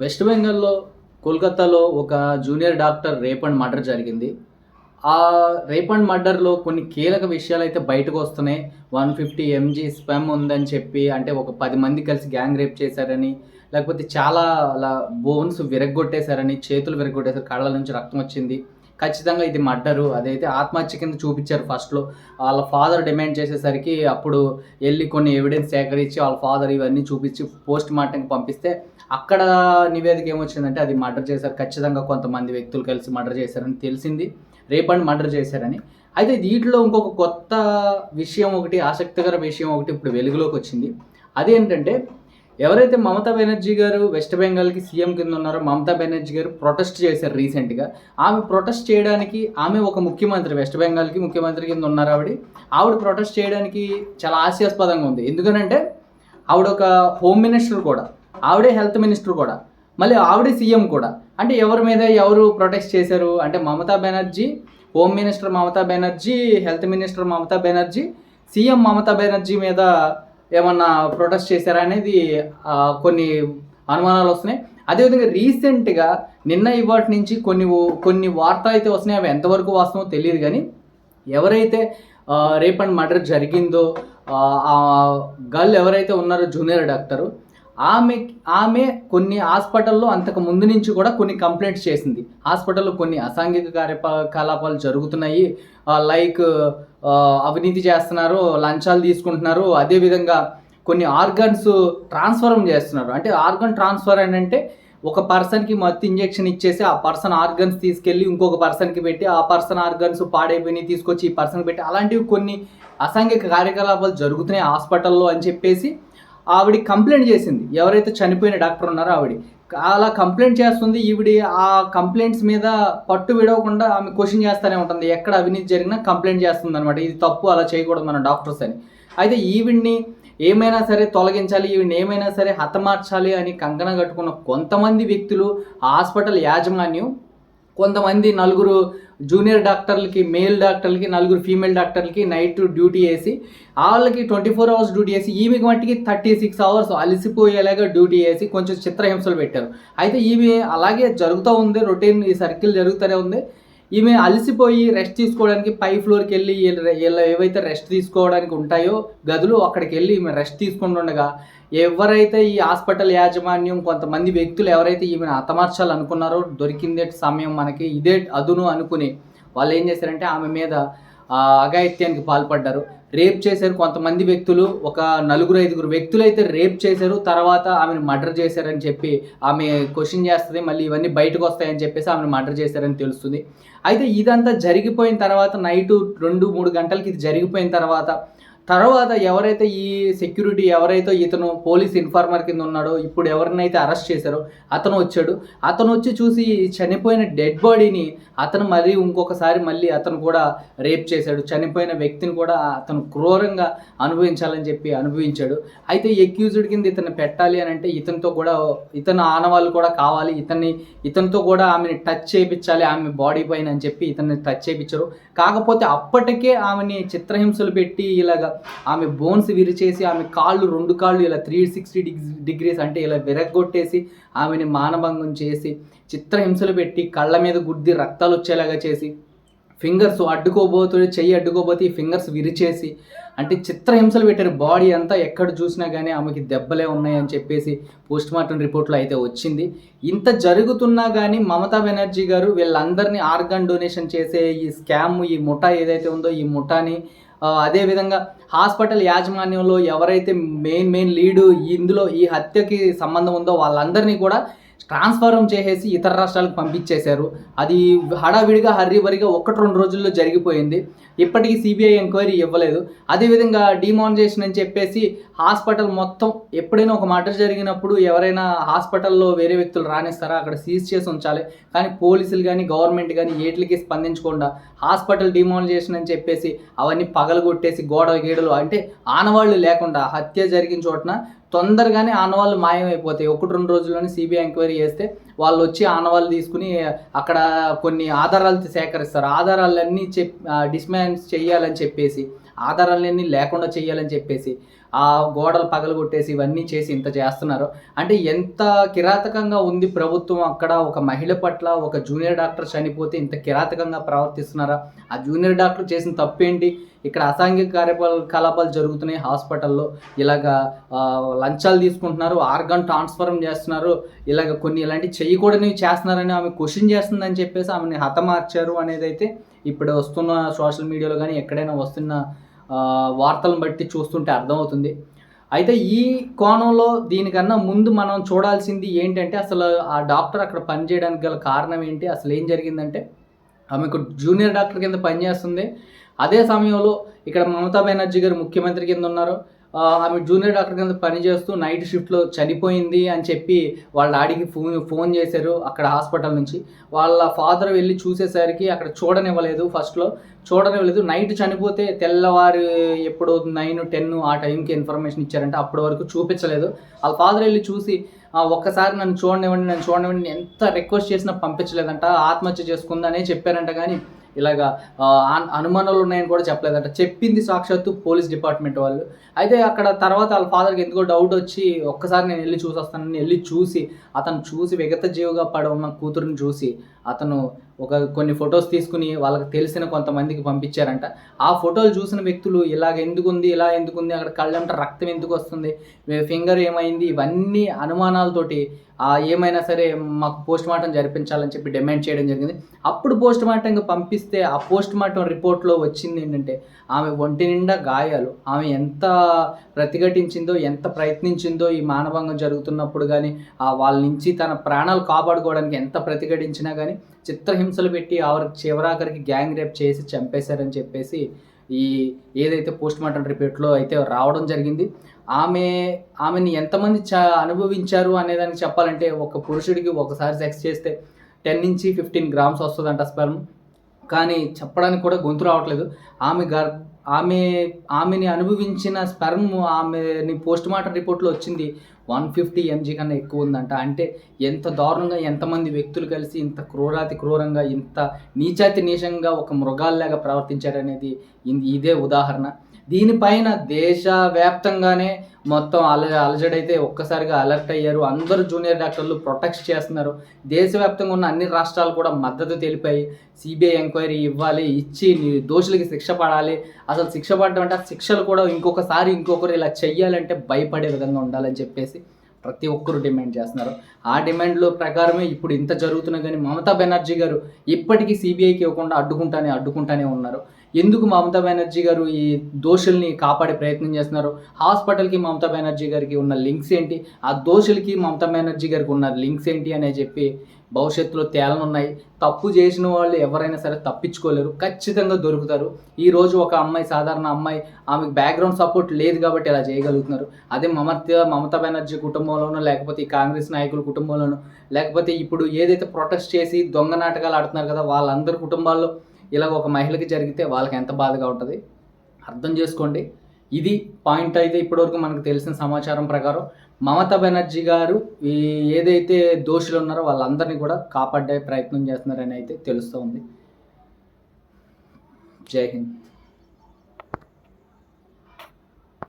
West బెంగాల్లో కోల్కతాలో ఒక junior doctor rape and murder జరిగింది. ఆ రేప్ అండ్ మర్డర్లో కొన్ని కీలక విషయాలు అయితే బయటకు వస్తున్నాయి. వన్ ఫిఫ్టీ ఎంజీ స్పెమ్ ఉందని చెప్పి అంటే ఒక పది మంది కలిసి గ్యాంగ్ రేప్ చేశారని లేకపోతే చాలా అలా బోన్స్ విరగ్గొట్టేశారని చేతులు విరగొట్టేశారు కళ్ళ నుంచి రక్తం వచ్చింది. ఖచ్చితంగా ఇది మర్డరు. అదైతే ఆత్మహత్య కింద చూపించారు ఫస్ట్లో వాళ్ళ ఫాదర్ డిమాండ్ చేసేసరికి అప్పుడు వెళ్ళి కొన్ని ఎవిడెన్స్ సేకరించి వాళ్ళ ఫాదర్ ఇవన్నీ చూపించి పోస్ట్ మార్టంకి పంపిస్తే అక్కడ నివేదిక ఏమొచ్చిందంటే అది మర్డర్ చేశారు. ఖచ్చితంగా కొంతమంది వ్యక్తులు కలిసి మర్డర్ చేశారని తెలిసింది. రేపండి మర్డర్ చేశారని. అయితే దీంట్లో ఇంకొక కొత్త విషయం ఒకటి ఆసక్తికర విషయం ఒకటి ఇప్పుడు వెలుగులోకి వచ్చింది. అదేంటంటే ఎవరైతే మమతా బెనర్జీ గారు వెస్ట్ బెంగాల్కి సీఎం కింద ఉన్నారో మమతా బెనర్జీ గారు ప్రొటెస్ట్ చేశారు రీసెంట్గా. ఆమె ప్రొటెస్ట్ చేయడానికి ఆమె ఒక ముఖ్యమంత్రి వెస్ట్ బెంగాల్కి ముఖ్యమంత్రి కింద ఉన్నారు ఆవిడ. ఆవిడ ప్రొటెస్ట్ చేయడానికి చాలా హాస్యాస్పదంగా ఉంది. ఎందుకనంటే ఆవిడ ఒక హోమ్ మినిస్టర్ కూడా ఆవిడే హెల్త్ మినిస్టర్ కూడా మళ్ళీ ఆవిడే సీఎం కూడా. అంటే ఎవరి మీద ఎవరు ప్రొటెస్ట్ చేశారు? అంటే Mamata Banerjee home minister Mamata Banerjee health minister Mamata Banerjee CM Mamata Banerjee మీద ఏమన్నా ప్రొటెస్ట్ చేశారా అనేది కొన్ని అనుమానాలు వస్తున్నాయి. అదేవిధంగా రీసెంట్గా నిన్న ఇవాటి నుంచి కొన్ని కొన్ని వార్తలు అయితే వస్తున్నాయి. అవి ఎంతవరకు వాస్తవమో తెలియదు కానీ ఎవరైతే రేప్ అండ్ మర్డర్ జరిగిందో ఆ, ఆ గర్ల్ ఎవరైతే ఉన్నారో జూనియర్ డాక్టరు ఆమె ఆమె కొన్ని హాస్పిటల్లో అంతకు ముందు నుంచి కూడా కొన్ని కంప్లైంట్స్ చేసింది. హాస్పిటల్లో కొన్ని అసాంఘిక కార్యకలాపాలు జరుగుతున్నాయి. లైక్ అవినీతి చేస్తున్నారు లంచాలు తీసుకుంటున్నారు. అదేవిధంగా కొన్ని ఆర్గన్స్ ట్రాన్స్ఫర్ చేస్తున్నారు. అంటే ఆర్గన్ ట్రాన్స్ఫర్ అని అంటే ఒక పర్సన్కి మత్తు ఇంజెక్షన్ ఇచ్చేసి ఆ పర్సన్ ఆర్గన్స్ తీసుకెళ్ళి ఇంకొక పర్సన్కి పెట్టి ఆ పర్సన్ ఆర్గన్స్ పాడైపోయినాయి తీసుకొచ్చి ఈ పర్సన్కి పెట్టి అలాంటివి కొన్ని అసాంఘిక కార్యకలాపాలు జరుగుతున్నాయి హాస్పిటల్లో అని చెప్పేసి ఆవిడ కంప్లైంట్ చేసింది. ఎవరైతే చనిపోయిన డాక్టర్ ఉన్నారో ఆవిడ. అలా కంప్లైంట్ చేస్తుంది. ఈవిడ ఆ కంప్లైంట్స్ మీద పట్టు విడవకుండా ఆమె క్వశ్చన్ చేస్తూనే ఉంటుంది. ఎక్కడ అవినీతి జరిగినా కంప్లైంట్ చేస్తుంది అనమాట ఇది తప్పు అలా చేయకూడదు మన డాక్టర్స్ అని. అయితే ఈవిడ్ని ఏమైనా సరే తొలగించాలి ఈవిని ఏమైనా సరే హతమార్చాలి అని కంకణ కట్టుకున్న కొంతమంది వ్యక్తులు హాస్పిటల్ యాజమాన్యం కొంతమంది నలుగురు జూనియర్ డాక్టర్లకి మేల్ డాక్టర్లకి నలుగురు ఫీమేల్ డాక్టర్లకి నైట్ డ్యూటీ వేసి వాళ్ళకి ట్వంటీ ఫోర్ అవర్స్ డ్యూటీ వేసి ఈమెకి మట్టికి థర్టీ సిక్స్ అవర్స్ అలసిపోయేలాగా డ్యూటీ వేసి కొంచెం చిత్రహింసలు పెట్టారు. అయితే ఈమె అలాగే జరుగుతూ ఉంది రొటీన్ ఈ సర్కిల్ జరుగుతూనే ఉంది. ఈమె అలసిపోయి రెస్ట్ తీసుకోవడానికి పై ఫ్లోర్కి వెళ్ళి వీళ్ళ- ఏవైతే రెస్ట్ తీసుకోవడానికి ఉంటాయో గదులు అక్కడికి వెళ్ళి ఈమె రెస్ట్ తీసుకుంటుండగా ఎవరైతే ఈ హాస్పిటల్ యాజమాన్యం కొంతమంది వ్యక్తులు ఎవరైతే ఈమెను హతమార్చాలనుకున్నారో దొరికిందే సమయం మనకి ఇదే అదును అనుకుని వాళ్ళు ఏం చేశారంటే ఆమె మీద అఘాయిత్యానికి పాల్పడ్డారు. రేప్ చేశారు కొంతమంది వ్యక్తులు ఒక నలుగురు ఐదుగురు వ్యక్తులు అయితే రేప్ చేశారు తర్వాత ఆమెను మర్డర్ చేశారని చెప్పి ఆమె క్వశ్చన్ చేస్తుంది మళ్ళీ ఇవన్నీ బయటకు వస్తాయని చెప్పేసి ఆమెను మర్డర్ చేశారని తెలుస్తుంది. అయితే ఇదంతా జరిగిపోయిన తర్వాత నైట్ రెండు మూడు గంటలకి ఇది జరిగిపోయిన తర్వాత తర్వాత ఎవరైతే ఈ సెక్యూరిటీ ఎవరైతే ఇతను పోలీస్ ఇన్ఫార్మర్ కింద ఉన్నాడో ఇప్పుడు ఎవరినైతే అరెస్ట్ చేశారో అతను వచ్చాడు. అతను వచ్చి చూసి చనిపోయిన డెడ్ బాడీని అతను మళ్ళీ ఇంకొకసారి మళ్ళీ అతను కూడా రేప్ చేశాడు. చనిపోయిన వ్యక్తిని కూడా అతను క్రూరంగా అనుభవించాలని చెప్పి అనుభవించాడు. అయితే ఎక్యూజ్డ్ కింద ఇతను పెట్టాలి అని అంటే ఇతనితో కూడా ఇతను ఆనవాళ్ళు కూడా కావాలి. ఇతన్ని ఇతనితో కూడా ఆమెని టచ్ చేయించాలి ఆమె బాడీ పైన అని చెప్పి ఇతన్ని టచ్ చేయించారు. కాకపోతే అప్పటికే ఆమెని చిత్రహింసలు పెట్టి ఇలాగా ఆమె బోన్స్ విరిచేసి ఆమె కాళ్ళు రెండు కాళ్ళు ఇలా త్రీ సిక్స్టీ డిగ్రీస్ అంటే ఇలా విరగొట్టేసి ఆమెని మానభంగం చేసి చిత్రహింసలు పెట్టి కళ్ళ మీద గుద్ది రక్తాలు వచ్చేలాగా చేసి ఫింగర్స్ అడ్డుకోబోతుంటే చెయ్యి అడ్డుకోబోతే ఈ ఫింగర్స్ విరిచేసి అంటే చిత్రహింసలు పెట్టారు బాడీ అంతా ఎక్కడ చూసినా కానీ ఆమెకి దెబ్బలే ఉన్నాయని చెప్పేసి పోస్ట్ మార్టం రిపోర్ట్లో అయితే వచ్చింది. ఇంత జరుగుతున్నా కానీ మమతా బెనర్జీ గారు వీళ్ళందరినీ ఆర్గన్ డొనేషన్ చేసే ఈ స్కామ్ ఈ ముఠా ఏదైతే ఉందో ఈ ముఠాని అదేవిధంగా హాస్పిటల్ యాజమాన్యంలో ఎవరైతే మెయిన్ మెయిన్ లీడు ఇందులో ఈ హత్యకి సంబంధం ఉందో వాళ్ళందరినీ కూడా ట్రాన్స్ఫారం చేసేసి ఇతర రాష్ట్రాలకు పంపించేశారు. అది హడావిడిగా హర్రీబరిగా ఒకటి రెండు రోజుల్లో జరిగిపోయింది. ఇప్పటికీ సిబిఐ ఎంక్వైరీ ఇవ్వలేదు. అదేవిధంగా డిమానిజేషన్ అని చెప్పేసి హాస్పిటల్ మొత్తం ఎప్పుడైనా ఒక మర్డర్ జరిగినప్పుడు ఎవరైనా హాస్పిటల్లో వేరే వ్యక్తులు రానిస్తారా? అక్కడ సీజ్ చేసి ఉంచాలి. కానీ పోలీసులు కానీ గవర్నమెంట్ కానీ ఏట్లకి స్పందించకుండా హాస్పిటల్ డిమాలిజేషన్ అని చెప్పేసి అవన్నీ పగలగొట్టేసి గోడ గీడలు అంటే ఆనవాళ్ళు లేకుండా హత్య జరిగిన చోటన తొందరగానే ఆనవాళ్ళు మాయమైపోతాయి. ఒకటి రెండు రోజుల్లోనే సిబిఐ ఎంక్వైరీ చేస్తే వాళ్ళు వచ్చి ఆనవాళ్ళు తీసుకుని అక్కడ కొన్ని ఆధారాలు సేకరిస్తారు. ఆధారాలన్నీ చెప్ డిస్మాన్స్ చేయాలని చెప్పేసి ఆధారాలన్నీ లేకుండా చేయాలని చెప్పేసి ఆ గోడలు పగలగొట్టేసి ఇవన్నీ చేసి ఇంత చేస్తున్నారు. అంటే ఎంత కిరాతకంగా ఉంది ప్రభుత్వం అక్కడ? ఒక మహిళ పట్ల ఒక జూనియర్ డాక్టర్ చనిపోతే ఇంత కిరాతకంగా ప్రవర్తిస్తున్నారా? ఆ జూనియర్ డాక్టర్ చేసిన తప్పేంటి? ఇక్కడ అసాంఘిక కార్యకలాపాలు జరుగుతున్నాయి. హాస్పిటల్లో ఇలాగా లంచాలు తీసుకుంటున్నారు. ఆర్గన్ ట్రాన్స్ఫర్మ్ చేస్తున్నారు. ఇలాగ కొన్ని ఇలాంటి చేయకూడనివి చేస్తున్నారని ఆమె క్వశ్చన్ చేస్తుందని చెప్పేసి ఆమెని హతమార్చారు అనేది అయితే ఇప్పుడు వస్తున్న సోషల్ మీడియాలో కానీ ఎక్కడైనా వస్తున్న వార్తలను బట్టి చూస్తుంటే అర్థమవుతుంది. అయితే ఈ కోణంలో దీనికన్నా ముందు మనం చూడాల్సింది ఏంటంటే అసలు ఆ డాక్టర్ అక్కడ పనిచేయడానికి గల కారణం ఏంటి? అసలు ఏం జరిగిందంటే ఆమెకు జూనియర్ డాక్టర్ కింద పనిచేస్తుంది. అదే సమయంలో ఇక్కడ మమతా బెనర్జీ గారు ముఖ్యమంత్రి కింద ఉన్నారు. ఆమె జూనియర్ డాక్టర్ కింద పనిచేస్తూ నైట్ షిఫ్ట్లో చనిపోయింది అని చెప్పి వాళ్ళ డాడీకి ఫోన్ ఫోన్ చేశారు అక్కడ హాస్పిటల్ నుంచి. వాళ్ళ ఫాదర్ వెళ్ళి చూసేసరికి అక్కడ చూడనివ్వలేదు ఫస్ట్లో. చూడనివ్వలేదు. నైట్ చనిపోతే తెల్లవారు ఎప్పుడు నైన్ టెన్ ఆ టైంకి ఇన్ఫర్మేషన్ ఇచ్చారంటే అప్పటి వరకు చూపించలేదు. వాళ్ళ ఫాదర్ వెళ్ళి చూసి ఒక్కసారి నన్ను చూడనివ్వండి నన్ను చూడనివ్వండి ఎంత రిక్వెస్ట్ చేసినా పంపించలేదంట ఆత్మహత్య చేసుకుందనే చెప్పారంట కానీ ఇలాగా అనుమానాలు ఉన్నాయని కూడా చెప్పలేదంట. చెప్పింది సాక్షాత్తు పోలీస్ డిపార్ట్మెంట్ వాళ్ళు. అయితే అక్కడ తర్వాత వాళ్ళ ఫాదర్కి ఎందుకో డౌట్ వచ్చి ఒక్కసారి నేను వెళ్ళి చూసి వస్తానని వెళ్ళి చూసి అతను చూసి విగత జీవుగా పడ ఉన్న కూతురుని చూసి అతను ఒక కొన్ని ఫొటోస్ తీసుకుని వాళ్ళకి తెలిసిన కొంతమందికి పంపించారంట. ఆ ఫోటోలు చూసిన వ్యక్తులు ఇలాగ ఎందుకు ఉంది ఇలా ఎందుకు ఉంది అక్కడ కళ్ళంట రక్తం ఎందుకు వస్తుంది ఫింగర్ ఏమైంది ఇవన్నీ అనుమానాలతోటి ఏమైనా సరే మాకు పోస్ట్ మార్టం జరిపించాలని చెప్పి డిమాండ్ చేయడం జరిగింది. అప్పుడు పోస్ట్ మార్టంకి పంపిస్తే ఆ పోస్ట్ మార్టం రిపోర్ట్లో వచ్చింది ఏంటంటే ఆమె ఒంటి నిండా గాయాలు. ఆమె ఎంత ప్రతిఘటించిందో ఎంత ప్రయత్నించిందో ఈ మానభంగం జరుగుతున్నప్పుడు కానీ ఆ వాళ్ళ నుంచి తన ప్రాణాలు కాపాడుకోవడానికి ఎంత ప్రతిఘటించినా కానీ చిత్రహింసలు పెట్టి ఆవిడ చివరాఖరికి గ్యాంగ్ రేప్ చేసి చంపేశారని చెప్పేసి ఈ ఏదైతే పోస్ట్ మార్టం రిపోర్ట్లో అయితే రావడం జరిగింది. ఆమె ఆమెని ఎంతమంది చ అనుభవించారు అనేదానికి చెప్పాలంటే ఒక పురుషుడికి ఒకసారి సెక్స్ చేస్తే టెన్ నుంచి ఫిఫ్టీన్ గ్రామ్స్ వస్తుందంట స్పెర్మ్. కానీ చెప్పడానికి కూడా గొంతు రావట్లేదు. ఆమె గర్ ఆమె ఆమెని అనుభవించిన స్పెర్మ్ ఆమెని పోస్ట్ మార్టం రిపోర్ట్లో వచ్చింది వన్ ఫిఫ్టీ ఎంజీ కన్నా ఎక్కువ ఉందంట. అంటే ఎంత దారుణంగా ఎంతమంది వ్యక్తులు కలిసి ఇంత క్రూరాతి క్రూరంగా ఇంత నీచాతి నీచంగా ఒక మృగాల్లాగా ప్రవర్తించారనేది ఇదే ఉదాహరణ. దీనిపైన దేశవ్యాప్తంగానే మొత్తం అల అలజడైతే ఒక్కసారిగా అలర్ట్ అయ్యారు. అందరూ జూనియర్ డాక్టర్లు ప్రొటెక్ట్ చేస్తున్నారు. దేశవ్యాప్తంగా ఉన్న అన్ని రాష్ట్రాలు కూడా మద్దతు తెలిపాయి. సిబిఐ ఎంక్వైరీ ఇవ్వాలి ఇచ్చి దోషులకి శిక్ష పడాలి. అసలు శిక్ష పడడం అంటే ఆ శిక్షలు కూడా ఇంకొకసారి ఇంకొకరు ఇలా చెయ్యాలంటే భయపడే విధంగా ఉండాలని చెప్పేసి ప్రతి ఒక్కరు డిమాండ్ చేస్తున్నారు. ఆ డిమాండ్ల ప్రకారమే ఇప్పుడు ఇంత జరుగుతున్నా కానీ మమతా బెనర్జీ గారు ఇప్పటికీ సిబిఐకి ఇవ్వకుండా అడ్డుకుంటానే అడ్డుకుంటానే ఉన్నారు. ఎందుకు మమతా బెనర్జీ గారు ఈ దోషుల్ని కాపాడే ప్రయత్నం చేస్తున్నారు? హాస్పిటల్కి మమతా బెనర్జీ గారికి ఉన్న లింక్స్ ఏంటి? ఆ దోషులకి మమతా బెనర్జీ గారికి ఉన్న లింక్స్ ఏంటి అనే చెప్పి భవిష్యత్తులో తేలనున్నాయి. తప్పు చేసిన వాళ్ళు ఎవరైనా సరే తప్పించుకోలేరు. ఖచ్చితంగా దొరుకుతారు. ఈ రోజు ఒక అమ్మాయి సాధారణ అమ్మాయి ఆమెకు బ్యాక్గ్రౌండ్ సపోర్ట్ లేదు కాబట్టి ఇలా చేయగలుగుతున్నారు. అదే మమత మమతా బెనర్జీ కుటుంబంలోనో లేకపోతే ఈ కాంగ్రెస్ నాయకుల కుటుంబంలోనో లేకపోతే ఇప్పుడు ఏదైతే ప్రొటెస్ట్ చేసి దొంగ నాటకాలు ఆడుతున్నారు కదా వాళ్ళందరి కుటుంబాల్లో ఇలా ఒక మహిళకి జరిగితే వాళ్ళకి ఎంత బాధగా ఉంటుంది? అర్థం చేసుకోండి. ఇది పాయింట్ అయితే ఇప్పటివరకు మనకు తెలిసిన సమాచారం ప్రకారం మమతా బెనర్జీ గారు ఈ ఏదైతే దోషులు ఉన్నారో వాళ్ళందరినీ కూడా కాపాడే ప్రయత్నం చేస్తున్నారని అయితే తెలుస్తూ ఉంది. జై హింద్.